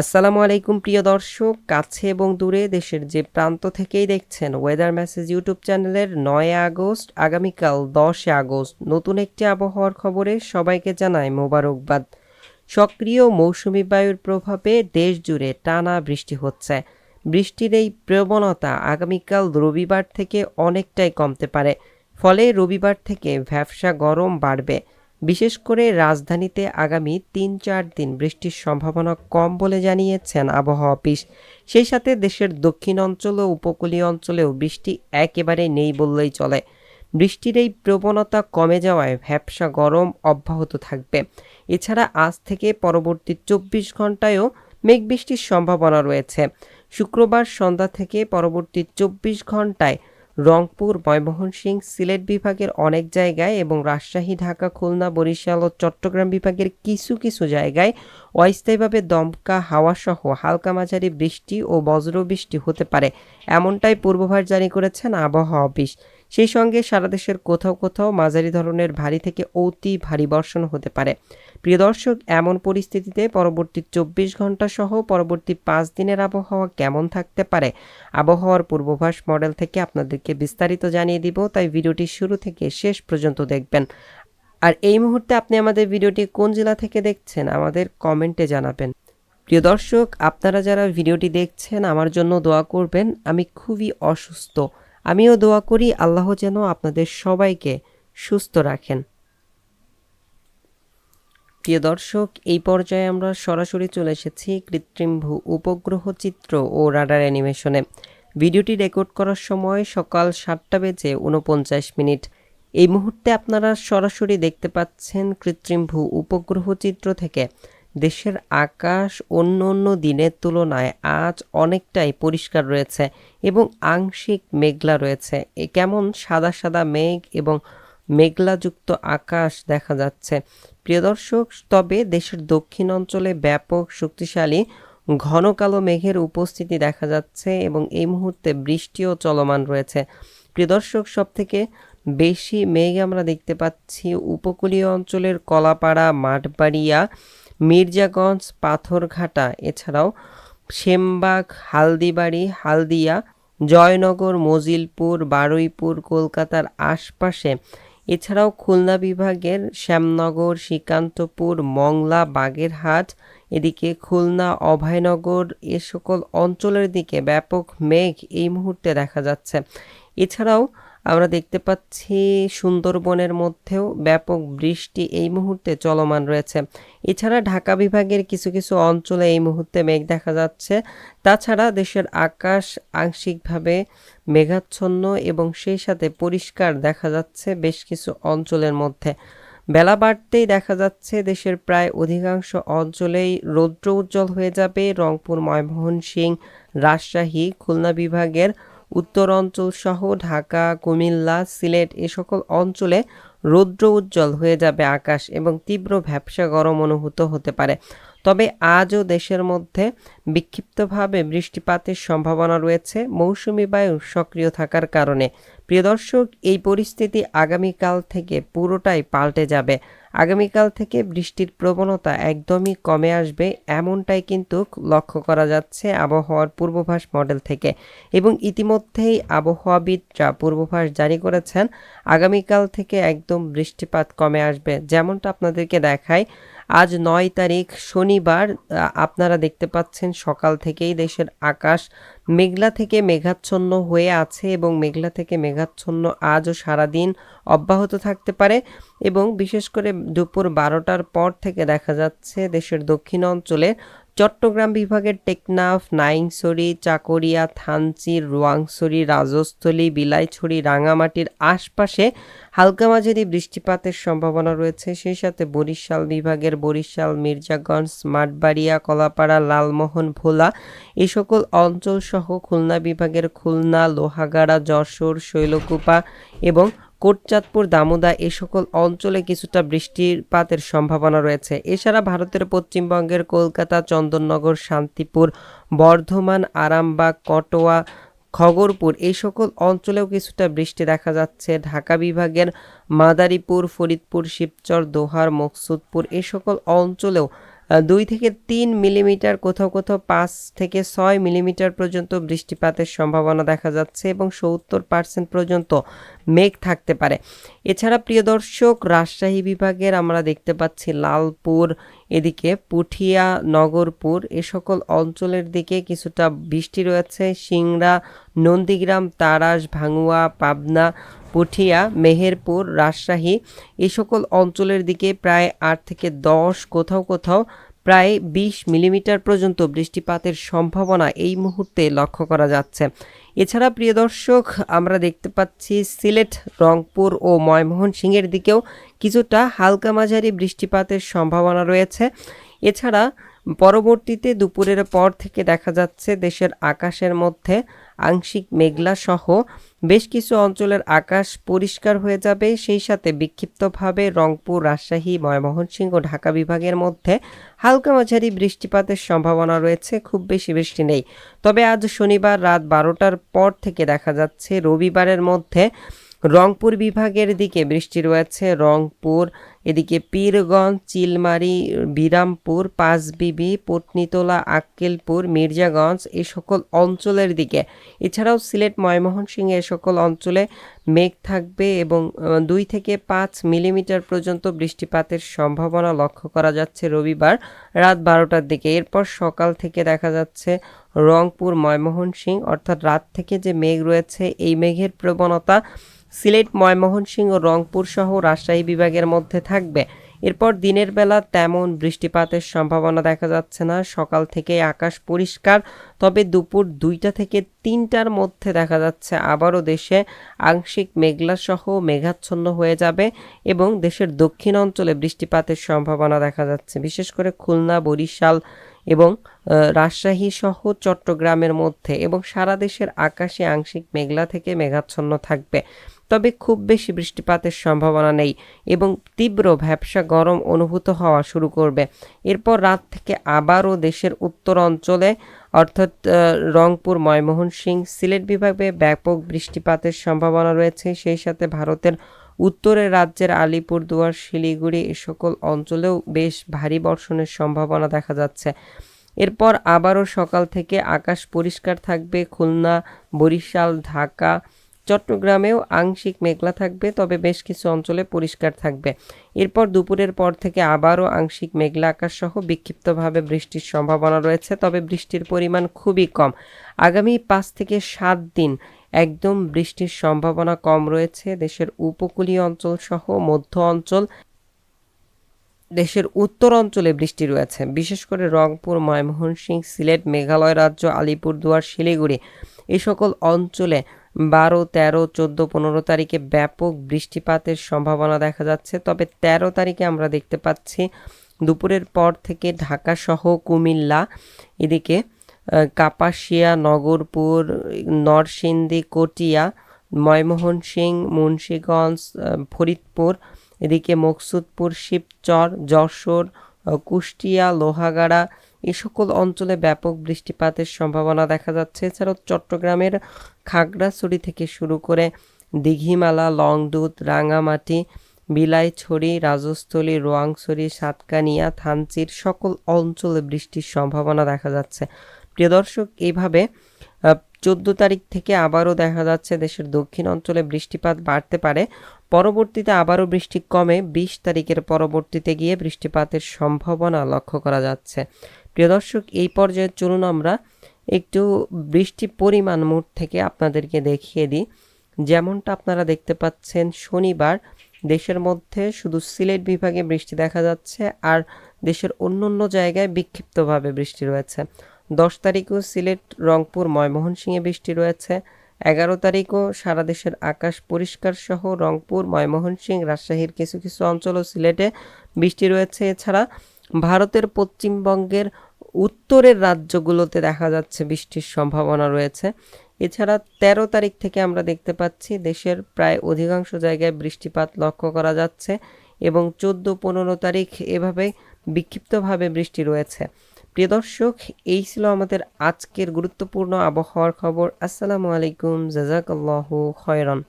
আসসালামু আলাইকুম, প্রিয় দর্শক। কাছে এবং দূরে দেশের যে প্রান্ত থেকেই দেখছেন ওয়েদার মেসেজ ইউটিউব চ্যানেলের নয় আগস্ট, আগামীকাল দশে আগস্ট। নতুন একটি আবহাওয়ার খবরে সবাইকে জানায় মোবারকবাদ। সক্রিয় মৌসুমি বায়ুর প্রভাবে দেশ জুড়ে টানা বৃষ্টি হচ্ছে। বৃষ্টির এই প্রবণতা আগামীকাল রবিবার থেকে অনেকটাই কমতে পারে। ফলে রবিবার থেকে ভ্যাবসা গরম বাড়বে। বিশেষ করে রাজধানীতে আগামী তিন চার দিন বৃষ্টির সম্ভাবনা কম বলে জানিয়েছেন আবহাওয়া অফিস। সেই সাথে দেশের দক্ষিণ অঞ্চল ও উপকূলীয় অঞ্চলেও বৃষ্টি একেবারে নেই বললেই চলে। বৃষ্টির এই প্রবণতা কমে যাওয়ায় ভ্যাবসা গরম অব্যাহত থাকবে। এছাড়া আজ থেকে পরবর্তী চব্বিশ ঘন্টায়ও মেঘ বৃষ্টির সম্ভাবনা রয়েছে। শুক্রবার সন্ধ্যা থেকে পরবর্তী চব্বিশ ঘন্টায় রংপুর, ময়মনসিংহ, সিলেট বিভাগের অনেক জায়গায় এবং রাজশাহী, ঢাকা, খুলনা, বরিশাল ও চট্টগ্রাম বিভাগের কিছু কিছু জায়গায় অস্থায়ীভাবে দমকা হাওয়াসহ হালকা মাঝারি বৃষ্টি ও বজ্রবৃষ্টি হতে পারে। এমনটাই পূর্বাভাস জারি করেছেন আবহাওয়া অফিস। সেই সঙ্গে সারা দেশের কোথাও কোথাও মাঝারি ধরনের ভারী থেকে অতি ভারী বর্ষণ হতে পারে। প্রিয় দর্শক, এমন পরিস্থিতিতে পরবর্তী চব্বিশ ঘণ্টা সহ পরবর্তী পাঁচ দিনের আবহাওয়া কেমন থাকতে পারে? আবহাওয়ার পূর্বাভাস মডেল থেকে আপনাদেরকে বিস্তারিত জানিয়ে দিব, তাই ভিডিওটি শুরু থেকে শেষ পর্যন্ত দেখবেন। আর এই মুহূর্তে আপনি আমাদের ভিডিওটি কোন জেলা থেকে দেখছেন, আমাদের কমেন্টে জানাবেন। প্রিয় দর্শক, আপনারা যারা ভিডিওটি দেখছেন, আমার জন্য দোয়া করবেন, আমি খুবই অসুস্থ। আমিও দোয়া করি আল্লাহ যেন আপনাদের সবাইকে সুস্থ রাখেন। প্রিয় দর্শক, এই পর্যায়ে আমরা সরাসরি চলে এসেছি কৃত্রিম ভূ উপগ্রহ চিত্র ও রাডার অ্যানিমেশনে। ভিডিওটি রেকর্ড করার সময় সকাল সাতটা বেজে উনপঞ্চাশ মিনিট। এই মুহূর্তে আপনারা সরাসরি দেখতে পাচ্ছেন কৃত্রিম ভূ উপগ্রহ চিত্র থেকে দেশের আকাশ অন্য অন্য দিনের তুলনায় আজ অনেকটাই পরিষ্কার রয়েছে এবং আংশিক মেঘলা রয়েছে। এ কেমন সাদা সাদা মেঘ এবং মেঘলাযুক্ত আকাশ দেখা যাচ্ছে। প্রিয় দর্শক, তবে দেশের দক্ষিণ অঞ্চলে ব্যাপক শক্তিশালী ঘন কালো মেঘের উপস্থিতি দেখা যাচ্ছে এবং এই মুহূর্তে বৃষ্টিও চলমান রয়েছে। প্রিয় দর্শক সব থেকে বেশি মেঘ আমরা দেখতে পাচ্ছি উপকূলীয় অঞ্চলের কলাপাড়া, মাঠবাড়িয়া মির্জাগঞ্জ, পাথরঘাটা, এছাড়াও সেমবাগ, হালদিবাড়ি, হালদিয়া, জয়নগর, মজিলপুর, বারুইপুর, কলকাতার আশপাশে। এছাড়াও খুলনা বিভাগের শ্যামনগর, শ্রীকান্তপুর, মংলা, বাগেরহাট, এদিকে খুলনা, অভয়নগর এ সকল অঞ্চলের দিকে ব্যাপক মেঘ এই মুহূর্তে দেখা যাচ্ছে। এছাড়াও আমরা দেখতে পাচ্ছি সুন্দরবনের মধ্যেও ব্যাপক বৃষ্টি এই মুহূর্তে চলমান রয়েছে। এছাড়া ঢাকা বিভাগের কিছু কিছু অঞ্চলে এই মুহূর্তে মেঘ দেখা যাচ্ছে। তাছাড়া দেশের আকাশ আংশিকভাবে মেঘাচ্ছন্ন এবং সেই সাথে পরিষ্কার দেখা যাচ্ছে বেশ কিছু অঞ্চলের মধ্যে। বেলা বাড়তেই দেখা যাচ্ছে দেশের প্রায় অধিকাংশ অঞ্চলেই রৌদ্র উজ্জ্বল হয়ে যাবে। রংপুর, ময়মনসিংহ, রাজশাহী, খুলনা বিভাগের উত্তর অঞ্চল সহ ঢাকা, কুমিল্লা, সিলেট এ সকল অঞ্চলে রৌদ্র উজ্জ্বল হয়ে যাবে আকাশ এবং তীব্র ভ্যাবসা গরম অনুভূত হতে পারে। তবে আজও দেশের মধ্যে বিক্ষিপ্তভাবে বৃষ্টিপাতের সম্ভাবনা রয়েছে। মৌসুমি বায়ু সক্রিয় থাকার কারণে। প্রিয় দর্শক, এই পরিস্থিতি আগামীকাল থেকে পুরোটাই পাল্টে যাবে। আগামীকাল থেকে বৃষ্টির প্রবণতা একদমই কমে আসবে, এমনটাই কিন্তু লক্ষ্য করা যাচ্ছে আবহাওয়ার পূর্বভাস মডেল থেকে। এবং ইতিমধ্যেই আবহাওয়াবিদরা পূর্বাভাস জারি করেছেন, আগামীকাল থেকে একদম বৃষ্টিপাত কমে আসবে, যেমনটা আপনাদেরকে দেখায় আজ নয় তারিখ শনিবার আপনারা দেখতে পাচ্ছেন সকাল থেকেই দেশের আকাশ মেঘলা থেকে মেঘাচ্ছন্ন হয়ে আছে এবং মেঘলা থেকে মেঘাচ্ছন্ন আজও সারাদিন অব্যাহত থাকতে পারে এবং বিশেষ করে দুপুর বারোটার পর থেকে দেখা যাচ্ছে দেশের দক্ষিণ অঞ্চলে চট্টগ্রাম বিভাগের টেকনাফ, নাইংছড়ি, চাকরিয়া, থানচি, রোয়াংছড়ি, রাজস্থলী, বিলাইছড়ি, রাঙামাটির আশপাশে হালকা মাঝারি বৃষ্টিপাতের সম্ভাবনা রয়েছে। সেই সাথে বরিশাল বিভাগের বরিশাল, মির্জাগঞ্জ স্মার্টবাড়িয়া কলাপাড়া, লালমোহন, ভোলা এই সকল অঞ্চলসহ খুলনা বিভাগের খুলনা, লোহাগাড়া, যশোর, শৈলকুপা এবং কোটচাঁদপুর, দামোদা এ সকল অঞ্চলে কিছুটা বৃষ্টিপাতের সম্ভাবনা রয়েছে। এছাড়া ভারতের পশ্চিমবঙ্গের কলকাতা, চন্দননগর, শান্তিপুর, বর্ধমান, আরামবাগ, কটোয়া, খগরপুর এই সকল অঞ্চলেও কিছুটা বৃষ্টি দেখা যাচ্ছে। ঢাকা বিভাগের মাদারীপুর, ফরিদপুর, শিবচর, দোহার, মকসুদপুর এই সকল অঞ্চলেও দুই থেকে তিন মিলিমিটার, কোথাও কোথাও পাঁচ থেকে ছয় মিলিমিটার পর্যন্ত বৃষ্টিপাতের সম্ভাবনা দেখা যাচ্ছে এবং সত্তর পার্সেন্ট পর্যন্ত মেঘ থাকতে পারে। এছাড়া প্রিয় দর্শক, রাজশাহী বিভাগের আমরা দেখতে পাচ্ছি লালপুর, এদিকে পুঠিয়া, নগরপুর, এ সকল অঞ্চলের দিকে কিছুটা বৃষ্টি রয়েছে। সিংড়া, নন্দীগ্রাম, তারাস, ভাঙুয়া, পাবনা পুঠিয়া, মেহেরপুর, রাজশাহী এ সকল অঞ্চলের দিকে প্রায় আট থেকে দশ, কোথাও কোথাও প্রায় বিশ মিলিমিটার পর্যন্ত বৃষ্টিপাতের সম্ভাবনা এই মুহূর্তে লক্ষ্য করা যাচ্ছে। এছাড়া প্রিয় দর্শক, আমরা দেখতে পাচ্ছি সিলেট, রংপুর ও ময়মোহন ময়মোহনসিংহের দিকেও কিছুটা হালকা মাঝারি বৃষ্টিপাতের সম্ভাবনা রয়েছে। এছাড়া পরবর্তীতে দুপুরের পর থেকে দেখা যাচ্ছে দেশের আকাশের মধ্যে আংশিক মেঘলা সহ বেশ কিছু অঞ্চলের আকাশ পরিষ্কার হয়ে যাবে। সেই সাথে বিক্ষিপ্তভাবে রংপুর, রাজশাহী ময়মোহনসিংহ ঢাকা বিভাগের মধ্যে হালকা মাঝারি বৃষ্টিপাতের সম্ভাবনা রয়েছে। খুব বেশি বৃষ্টি নেই। তবে আজ শনিবার রাত বারোটার পর থেকে দেখা যাচ্ছে রবিবারের মধ্যে রংপুর বিভাগের দিকে বৃষ্টি রয়েছে। রংপুর এদিকে পীরগঞ্জ, চিলমারি, বিরামপুর, পাঁচবিবি, পটনিতলা, আক্কেলপুর, মির্জাগঞ্জ এ সকল অঞ্চলের দিকে। এছাড়াও সিলেট ময়মোহনসিংহ এ সকল অঞ্চলে মেঘ থাকবে এবং দুই থেকে পাঁচ মিলিমিটার পর্যন্ত বৃষ্টিপাতের সম্ভাবনা লক্ষ্য করা যাচ্ছে রবিবার রাত বারোটার দিকে। এরপর সকাল থেকে দেখা যাচ্ছে রংপুর ময়মোহনসিংহ অর্থাৎ রাত থেকে যে মেঘ রয়েছে, এই মেঘের প্রবণতা সিলেট ময়মোহনসিংহ ও রংপুর সহ রাজশাহী বিভাগের মধ্যে থাকবে। এরপর দিনের বেলা তেমন বৃষ্টিপাতের সম্ভাবনা দেখা যাচ্ছে না। সকাল থেকে আকাশ পরিষ্কার, তবে দুপুর দুইটা থেকে তিনটার মধ্যে দেখা যাচ্ছে আবারও দেশে আংশিক মেঘলা সহ মেঘাচ্ছন্ন হয়ে যাবে এবং দেশের দক্ষিণ অঞ্চলে বৃষ্টিপাতের সম্ভাবনা দেখা যাচ্ছে। বিশেষ করে খুলনা, বরিশাল এবং রাজশাহী সহ চট্টগ্রামের মধ্যে এবং সারা দেশের আকাশে আংশিক মেঘলা থেকে মেঘাচ্ছন্ন থাকবে। তবে খুব বেশি বৃষ্টিপাতের সম্ভাবনা নেই এবং তীব্র ভ্যাবসা গরম অনুভূত হওয়া শুরু করবে। এরপর রাত থেকে আবারও দেশের উত্তর অঞ্চলে, অর্থাৎ রংপুর ময়মোহনসিং সিলেট বিভাগে ব্যাপক বৃষ্টিপাতের সম্ভাবনা রয়েছে। সেই সাথে ভারতের উত্তরের রাজ্যের আলিপুরদুয়ার শিলিগুড়ি এ সকল অঞ্চলেও বেশ ভারী বর্ষণের সম্ভাবনা দেখা যাচ্ছে। এরপর আবারও সকাল থেকে আকাশ পরিষ্কার থাকবে, খুলনা, বরিশাল, ঢাকা, চট্টগ্রামেও আংশিক মেঘলা থাকবে, তবে বেশ কিছু অঞ্চলে পরিষ্কার থাকবে। এরপর দুপুরের পর থেকে আবারও আংশিক মেঘলা আকাশ সহ বিক্ষিপ্তভাবে বৃষ্টির সম্ভাবনা রয়েছে, তবে বৃষ্টির পরিমাণ খুবই কম। আগামী পাঁচ থেকে সাত দিন একদম বৃষ্টির সম্ভাবনা কম রয়েছে। দেশের উপকূলীয় অঞ্চল সহ মধ্য অঞ্চল, দেশের উত্তর অঞ্চলে বৃষ্টি রয়েছে। বিশেষ করে রংপুর ময়মোহনসিংহ সিলেট, মেঘালয় রাজ্য, আলিপুরদুয়ার, শিলিগুড়ি এ সকল অঞ্চলে বারো, তেরো, চোদ্দ, পনেরো তারিখে ব্যাপক বৃষ্টিপাতের সম্ভাবনা দেখা যাচ্ছে। তবে ১৩ তারিখে আমরা দেখতে পাচ্ছি, দুপুরের পর থেকে ঢাকা সহ কুমিল্লা এদিকে কাপাসিয়া, নগরপুর, নরসিংদী, কটিয়া, ময়মোহন সিং, মুন্সীগঞ্জ ফরিদপুর, এদিকে মকসুদপুর, শিবচর, যশোর কুষ্টিয়া, লোহাগাড়া এই সকল অঞ্চলে ব্যাপক বৃষ্টিপাতের সম্ভাবনা দেখা যাচ্ছে। এছাড়াও চট্টগ্রামের খাগড়াছড়ি থেকে শুরু করে দিঘিমালা, লংদুত, রাঙামাটি, বিলাইছড়ি, রাজস্থলী, রোয়াংছড়ি, সাতকানিয়া, থানচির সকল অঞ্চলে বৃষ্টির সম্ভাবনা দেখা যাচ্ছে। প্রিয় দর্শক, এইভাবে চোদ্দ তারিখ থেকে আবারও দেখা যাচ্ছে দেশের দক্ষিণ অঞ্চলে বৃষ্টিপাত বাড়তে পারে। পরবর্তীতে আবারও বৃষ্টি কমে, বিশ তারিখের পরবর্তীতে গিয়ে বৃষ্টিপাতের সম্ভাবনা লক্ষ্য করা যাচ্ছে। প্রিয় দর্শক, এই পর্যায়ে চলুন আমরা একটু বৃষ্টি পরিমাণ মুঠ থেকে আপনাদেরকে দেখিয়ে দিই। যেমনটা আপনারা দেখতে পাচ্ছেন, শনিবার দেশের মধ্যে শুধু সিলেট বিভাগে বৃষ্টি দেখা যাচ্ছে আর দেশের অন্য অন্য জায়গায় বিক্ষিপ্তভাবে বৃষ্টি রয়েছে। দশ তারিখও সিলেট, রংপুর ময়মোহনসিংহে বৃষ্টি রয়েছে। এগারো তারিখও সারা দেশের আকাশ পরিষ্কার সহ রংপুর ময়মোহনসিংহ রাজশাহীর কিছু কিছু অঞ্চল ও সিলেটে বৃষ্টি রয়েছে। এছাড়া ভারতের পশ্চিমবঙ্গের উত্তরের রাজ্যগুলোতে দেখা যাচ্ছে বৃষ্টির সম্ভাবনা রয়েছে। এছাড়া ১৩ তারিখ থেকে আমরা দেখতে পাচ্ছি দেশের প্রায় অধিকাংশ জায়গায় বৃষ্টিপাত লক্ষ্য করা যাচ্ছে এবং চোদ্দ পনেরো তারিখ এভাবে বিক্ষিপ্তভাবে বৃষ্টি রয়েছে। প্রিয় দর্শক এই ছিল আমাদের আজকের গুরুত্বপূর্ণ আবহাওয়ার খবর। আসসালামু আলাইকুম জাজাকাল্লাহ খয়রন।